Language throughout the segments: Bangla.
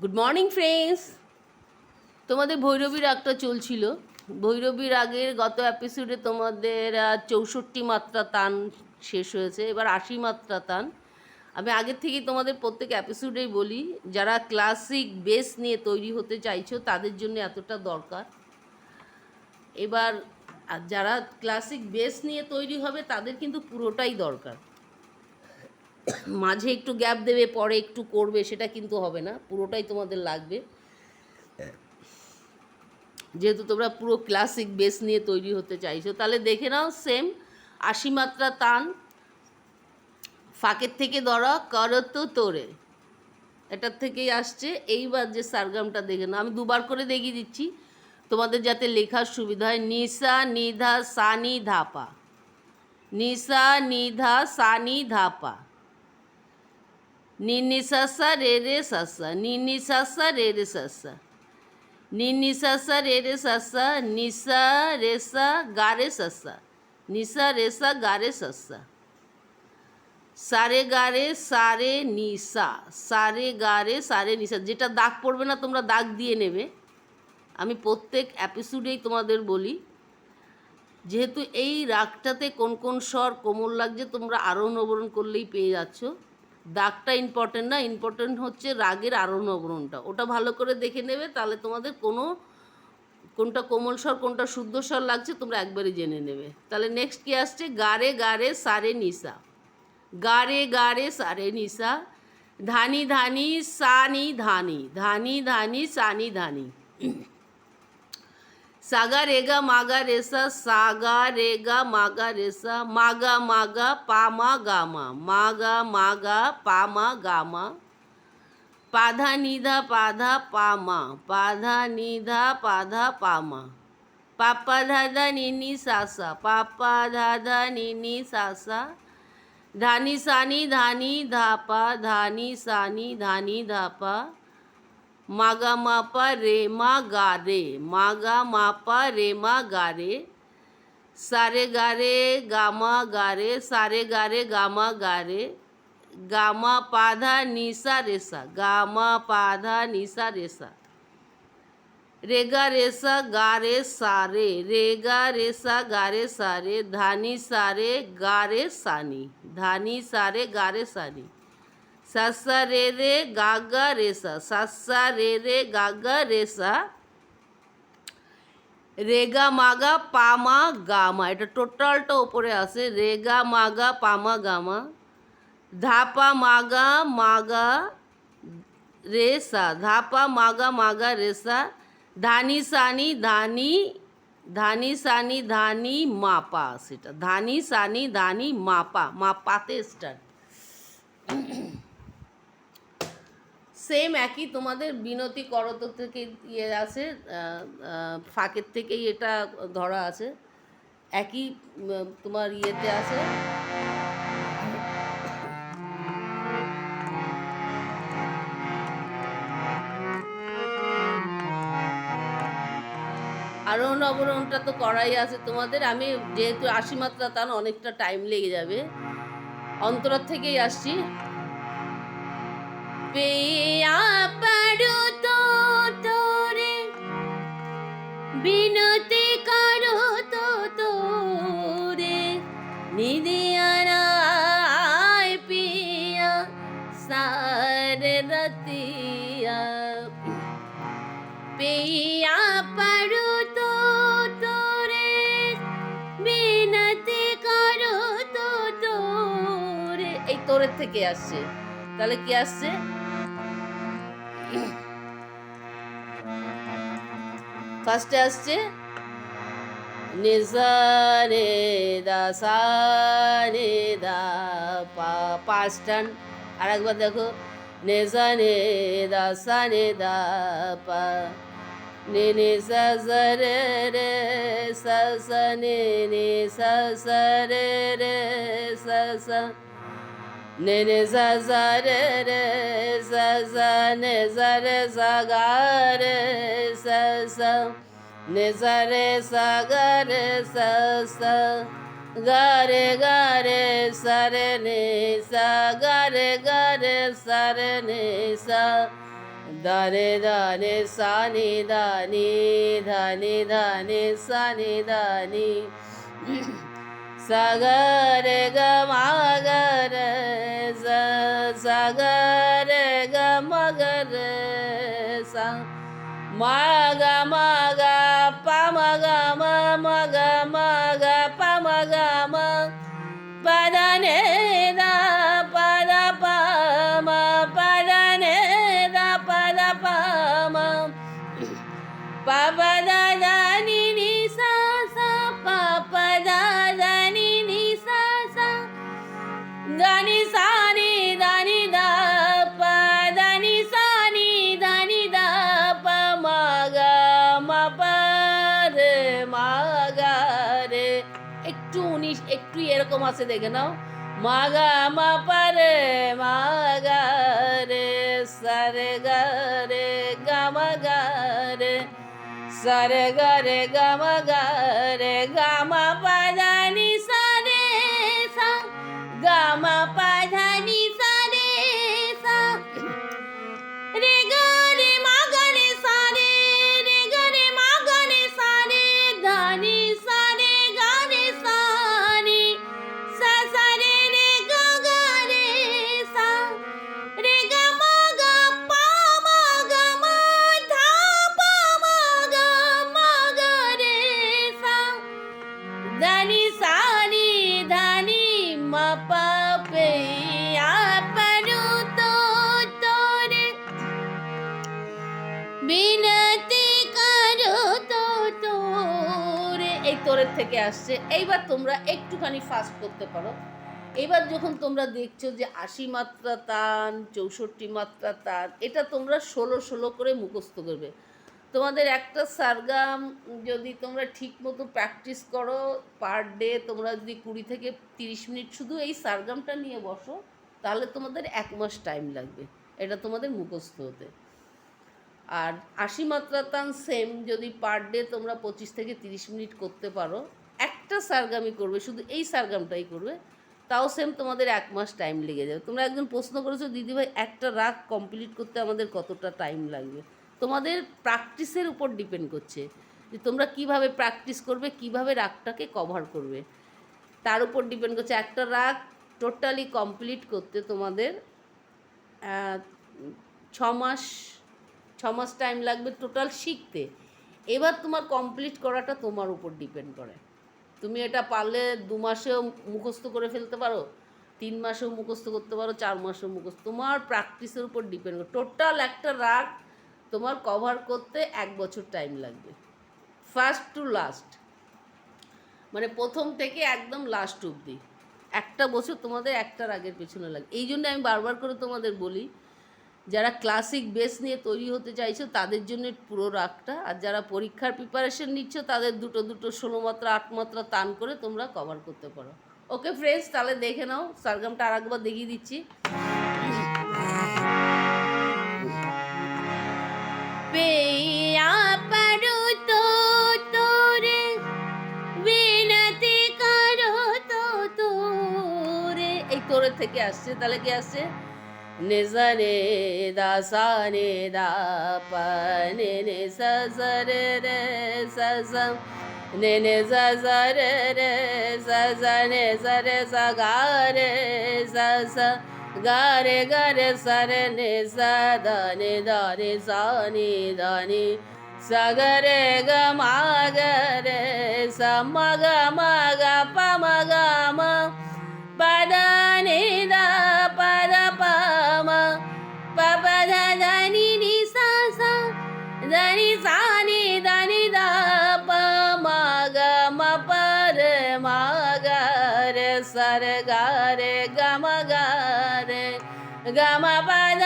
গুড মর্নিং ফ্রেন্ডস তোমাদের ভৈরবী রাগটা চলছিল। ভৈরবী রাগের গত এপিসোডে তোমাদের চৌষট্টি মাত্রা তান শেষ হয়েছে, এবার আশি মাত্রা তান। আমি আগের থেকেই তোমাদের প্রত্যেক এপিসোডেই বলি, যারা ক্লাসিক বেস নিয়ে তৈরি হতে চাইছো, তাদের জন্য এতটা দরকার। এবার যারা ক্লাসিক বেস নিয়ে তৈরি হবে, তাদের কিন্তু পুরোটাই দরকার। মাঝে একটু গ্যাপ দেবে, পরে একটু করবে, সেটা কিন্তু হবে না। পুরোটাই তোমাদের লাগবে। যেহেতু তোমরা পুরো ক্লাসিক বেস নিয়ে তৈরি হতে চাইছো, তাহলে দেখে নাও সেম আশি মাত্রা টান, ফাঁকের থেকে ধরা, করত তোরে। এটার থেকেই আসছে। এইবার যে সারগামটা দেখে নাও, আমি দুবার করে দেখিয়ে দিচ্ছি। তোমাদের যাতে লেখার সুবিধা হয়, নিসা, নিধা, সানি, ধাপা। নিসা, নিধা, সানি, ধাপা। নিনি সাসা রে রে সাসা নিনি সাসা রে রে সাসা নিনি সাসা রে রে সাসা নিসা রেসা গারে সাসা নিসা রেসা গারে সাসা সারে গারে সারে নিসা সারে গারে সারে নিসা যেটা দাগ পড়বে না, তোমরা দাগ দিয়ে নেবে। আমি প্রত্যেক এপিসোডেই তোমাদের বলি, যেহেতু এই রাগটাতে কোন কোন স্বর কোমল লাগছে, তোমরা আরোহণ অবরোহণ করলেই পেয়ে যাচ্ছ। দাগটা ইম্পর্টেন্ট না ইম্পর্টেন্ট হচ্ছে রাগের আরোহণ অবরোহণটা। ওটা ভালো করে দেখে নেবে, তাহলে তোমাদের কোনো, কোনটা কোমল স্বর, কোনটা শুদ্ধ স্বর লাগছে তোমরা একবারই জেনে নেবে। তাহলে নেক্সট কি আসছে? গারে গারে সারে নিসা গারে গারে সারে নিসা ধানি ধানি, সানি ধানি। ধানি ধানি, সানি ধানি। সাগা রেগা মাগা রেসা সাগা রেগা মাগা রেসা মাগা মাগা পামা গামা মাগা মাগা পামা গামা পাধা নিধা পাধা পামা পাধা নিধা পাধা পামা পাপা ধাধা নিনি সাসা পাপা ধাধা নিনি সাসা ধানি সানি ধানি ধাপা ধানি সানি ধানি ধাপা মাগা মাপা রে মা গা রে মাগা মাপা রে মা গা রে সারে গারে গামা গারে সারে গারে গামা গারে গামা পাধা নিসা রেসা গামা পাধা নিসা রেসা রেগা রেসা গারে সারে রেগা রেসা গারে সারে ধানি সারে গারে সানি ধানি সারে গারে সানি সাসা রে রে গাগা রেসা সাসা রে রে গাগা রেসা রেগা মাগা পামা গামা এটা টোটালটা ওপরে আছে রেগা মাগা পামা গামা ধাপা মাগা মাগা রেসা ধাপা মাগা মাগা রেসা ধানি সানি ধানি ধানি সানি ধানি মাপা সেটা ধানি সানি ধানি মাপা মাপাতে স্টার্ট সেম একই তোমাদের বিনতি করত থেকে ইয়ে আছে ফাঁকের থেকেই এটা ধরা আছে। একই তোমার ইয়েতে আছে। আরোহণ অবরোহণটা তো করাই আছে তোমাদের। আমি যেহেতু আশি মাত্রা, তার অনেকটা টাইম লেগে যাবে। অন্তরার থেকেই আসছি। পেয়া পারো তো তোরে। বিনতি করো তো তোরে। নিদিয়ারায় পিয়া, সার রতিয়া। পেয়া পারো তো তোরে। বিনতি করো তো তোরে। এই তোরের থেকে আসছে। তাহলে কি আসছে? ফার্স্টে আসছে নিজা রে দা সা রে দা, পা পাঁচ টান আর একবার দেখো নেজা নে দা দা, পা, নে নে, সা রে রে, সা সা, নে নে সা, রে রে, সা সা। নে নে সা সা রে রে সা সা নে সা রে সা গা রে সা সা নে সা রে সা গা রে সা সা গা রে গা রে সা রে নে সা গা রে গা রে সা রে নে সা ধারে ধানে সানি দানি ধানি ধানি সানি দানি সাগর গ মাগর সাগর গ মগর সা মগ মগ পম গ ম মগ একটু এরকম আছে দেখে নাও মা গা মা পা রে মা গা রে সা রে গা রে গা মা থেকে আসছে, এইবার তোমরা একটুখানি ফাস্ট করতে পারো। এবার যখন তোমরা দেখছ যে আশি মাত্রা তান চৌষট্টি মাত্রা তান এটা তোমরা ষোলো ষোলো করে মুখস্থ করবে। তোমাদের একটা সারগাম যদি তোমরা ঠিক মতো প্র্যাকটিস করো পার ডে তোমরা যদি কুড়ি থেকে তিরিশ মিনিট শুধু এই সারগামটা নিয়ে বসো, তাহলে তোমাদের এক মাস টাইম লাগবে। এটা তোমাদের মুখস্থ হতে। আর আশি মাত্রা তান সেম যদি পার ডে তোমরা পঁচিশ থেকে তিরিশ মিনিট করতে পারো, একটা সারগামই করবে, শুধু এই সারগামটাই করবে, তাও সেম তোমাদের এক মাস টাইম লেগে যাবে। তোমরা একজন প্রশ্ন করেছ দিদিভাই একটা রাগ কমপ্লিট করতে আমাদের কতটা টাইম লাগবে? তোমাদের প্র্যাকটিসের উপর ডিপেন্ড করছে, যে তোমরা কীভাবে প্র্যাকটিস করবে, কীভাবে রাগটাকে কভার করবে। তার উপর ডিপেন্ড করছে, একটা রাগ টোটালি কমপ্লিট করতে তোমাদের ছ মাস ছ মাস টাইম লাগবে টোটাল শিখতে। এবার তোমার কমপ্লিট করাটা তোমার উপর ডিপেন্ড করে। তুমি এটা পারলে দু মাসেও মুখস্থ করে ফেলতে পারো, তিন মাসেও মুখস্থ করতে পারো, চার মাসেও মুখস্থ। তোমার প্র্যাকটিসের উপর ডিপেন্ড করে। টোটাল একটা রাগ তোমার কভার করতে এক বছর টাইম লাগবে। ফার্স্ট টু লাস্ট মানে প্রথম থেকে একদম লাস্ট অবধি। একটা বছর তোমাদের একটা রাগের পেছনে লাগে। এই জন্য আমি বারবার করে তোমাদের বলি যারা ক্লাসিক বেস নিয়ে তৈরি হতে চাইছো তাদের জন্য পুরো রাগটা। আর যারা পরীক্ষার প্রিপারেশন নিচ্ছ তাদের দুটো দুটো ষোলো মাত্রা আট মাত্রা টান করে তোমরা কভার করতে পারো। ওকে ফ্রেন্ডস তাহলে দেখে নাও সারগামটা আর একবার দেখিয়ে দিচ্ছি। পেয়া পারো তো তোরে বিনতি করো তো তোরে। এই তোরের থেকে আসছে তাহলে কি আসছে? নিজা রে দা সা নে দা পা নে নে সা সা রে রে সা সা নে নে সা সা রে রে সা সা নে সা রে সা গা রে সা সা 干嘛办呢？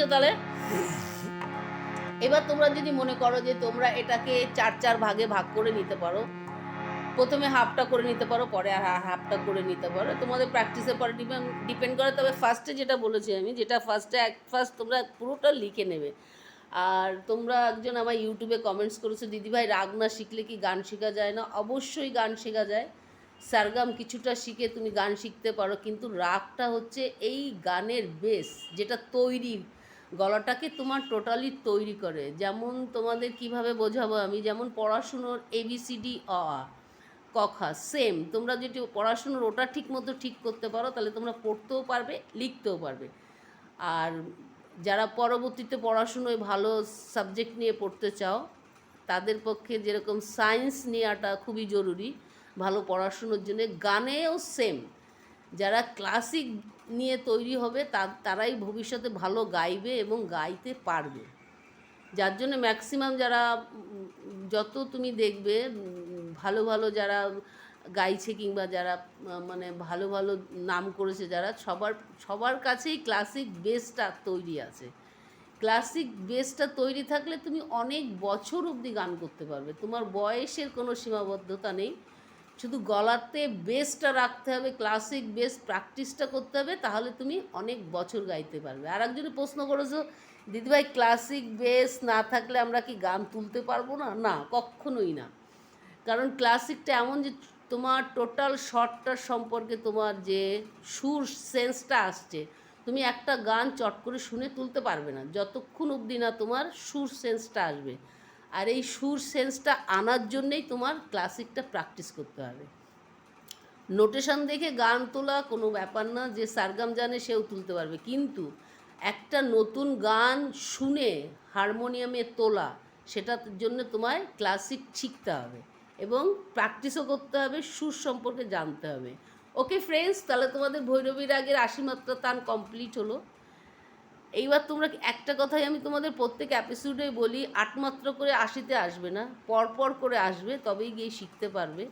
নিয়েছো তাহলে? এবার তোমরা যদি মনে করো যে তোমরা এটাকে চার চার ভাগে ভাগ করে নিতে পারো, প্রথমে হাফটা করে নিতে পারো, পরে আর হাফটা করে নিতে পারো। তোমাদের প্র্যাকটিসের পরে ডিপেন্ড করে, তবে ফার্স্টে যেটা বলেছি আমি, যেটা ফার্স্টে এক ফার্স্ট তোমরা পুরোটা লিখে নেবে। আর তোমরা একজন আমার ইউটিউবে কমেন্টস করেছ, দিদিভাই, রাগ না শিখলে কি গান শেখা যায় না? অবশ্যই গান শেখা যায়। সারগাম কিছুটা শিখে তুমি গান শিখতে পারো, কিন্তু রাগটা হচ্ছে এই গানের বেস যেটা তৈরি গলাটাকে তোমার টোটালি তৈরি করে। যেমন তোমাদের কীভাবে বোঝাবো আমি? যেমন পড়াশুনোর এবিসিডি অ কখা সেম তোমরা যদি পড়াশুনোর ওটা ঠিক মতো ঠিক করতে পারো, তাহলে তোমরা পড়তেও পারবে, লিখতেও পারবে। আর যারা পরবর্তীতে পড়াশুনোয় ভালো সাবজেক্ট নিয়ে পড়তে চাও, তাদের পক্ষে যেরকম সায়েন্স নেওয়াটা খুবই জরুরি। ভালো পড়াশুনোর জন্য গানেও সেম যারা ক্লাসিক নিয়ে তৈরি হবে তারাই ভবিষ্যতে ভালো গাইবে এবং গাইতে পারবে। যার জন্য ম্যাক্সিমাম যারা, যত তুমি দেখবে, ভালো ভালো যারা গাইছে কিংবা যারা মানে ভালো ভালো নাম করেছে যারা, সবার সবার কাছেই ক্লাসিক বেসটা তৈরি আছে। ক্লাসিক বেসটা তৈরি থাকলে তুমি অনেক বছর অবধি গান করতে পারবে। তোমার বয়সের কোনো সীমাবদ্ধতা নেই। শুধু গলাতে বেসটা রাখতে হবে ক্লাসিক বেস প্র্যাকটিসটা করতে হবে, তাহলে তুমি অনেক বছর গাইতে পারবে। আর একজনে প্রশ্ন করেছ, দিদিভাই ক্লাসিক বেস না থাকলে আমরা কি গান তুলতে পারব না? না, কখনোই না। কারণ ক্লাসিকটা এমন যে তোমার টোটাল শর্টটার সম্পর্কে তোমার যে সুর সেন্সটা আসছে, তুমি একটা গান চট করে শুনে তুলতে পারবে না। যতক্ষণ অবধি না তোমার সুর সেন্সটা আসবে। আর এই সুর সেন্সটা আনার জন্যেই তোমার ক্লাসিকটা প্র্যাকটিস করতে হবে। নোটেশন দেখে গান তোলা কোনো ব্যাপার না, যে সারগাম জানে সেও তুলতে পারবে। কিন্তু একটা নতুন গান শুনে হারমোনিয়ামে তোলা, সেটার জন্য তোমায় ক্লাসিক শিখতে হবে এবং প্র্যাকটিসও করতে হবে, সুর সম্পর্কে জানতে হবে। ওকে ফ্রেন্ডস তাহলে তোমাদের ভৈরবীর আগের আশিমাত্রা তান কমপ্লিট হলো। এইবার তোমরা একটা কথাই আমি তোমাদের প্রত্যেক অ্যাপিসোডে বলি, আটমাত্র করে আশিতে আসবে না, পরপর করে আসবে, তবেই গিয়ে শিখতে পারবে।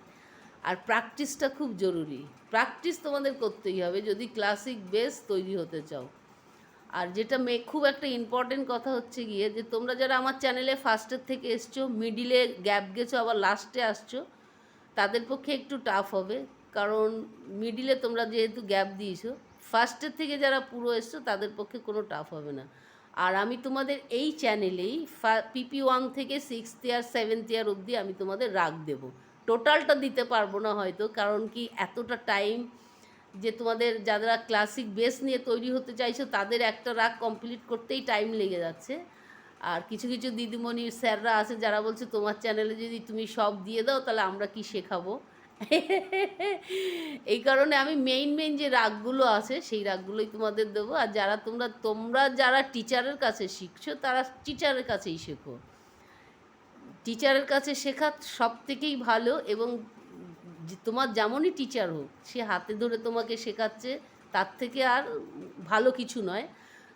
আর প্র্যাকটিসটা খুব জরুরি। প্র্যাকটিস তোমাদের করতেই হবে, যদি ক্লাসিক বেস তৈরি হতে চাও। আর যেটা মে, খুব একটা ইম্পর্টেন্ট কথা হচ্ছে গিয়ে যে, তোমরা যারা আমার চ্যানেলে ফার্স্টের থেকে এসছো মিডিলে গ্যাপ গেছো, আবার লাস্টে আসছো, তাদের পক্ষে একটু টাফ হবে। কারণ মিডিলে তোমরা যেহেতু গ্যাপ দিয়েছ ফার্স্টের থেকে যারা পুরো এসছো, তাদের পক্ষে কোনো টাফ হবে না। আর আমি তোমাদের এই চ্যানেলেই পিপি ওয়ান থেকে সিক্সথ ইয়ার সেভেন্থ ইয়ার অবধি আমি তোমাদের রাগ দেব। টোটালটা দিতে পারব না হয়তো, কারণ কি এতটা টাইম যে তোমাদের যারা ক্লাসিক বেস নিয়ে তৈরি হতে চাইছো, তাদের একটা রাগ কমপ্লিট করতেই টাইম লেগে যাচ্ছে। আর কিছু কিছু দিদিমণি স্যাররা আছে, যারা বলছে, তোমার চ্যানেলে যদি তুমি সব দিয়ে দাও, তাহলে আমরা কি শেখাবো? এই কারণে আমি মেইন মেইন যে রাগগুলো আছে, সেই রাগগুলোই তোমাদের দেবো। আর যারা তোমরা তোমরা যারা টিচারের কাছে শিখছো, তারা টিচারের কাছেই শেখো। টিচারের কাছে শেখা সব থেকেই ভালো এবং তোমার যেমনই টিচার হোক, সে হাতে ধরে তোমাকে শেখাচ্ছে, তার থেকে আর ভালো কিছু নয়।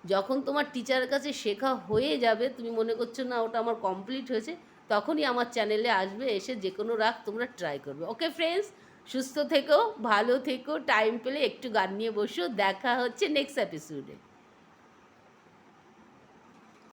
যখন তোমার টিচারের কাছে শেখা হয়ে যাবে, তুমি মনে করছ, না, ওটা আমার কমপ্লিট হয়েছে। তখনই আমার চ্যানেলে আসবে, এসে যে কোনো রাগ তোমরা ট্রাই করবে। ওকে ফ্রেন্ডস সুস্থ থেকো, ভালো থেকো টাইম পেলে একটু গান নিয়ে বসো। দেখা হচ্ছে নেক্সট এপিসোডে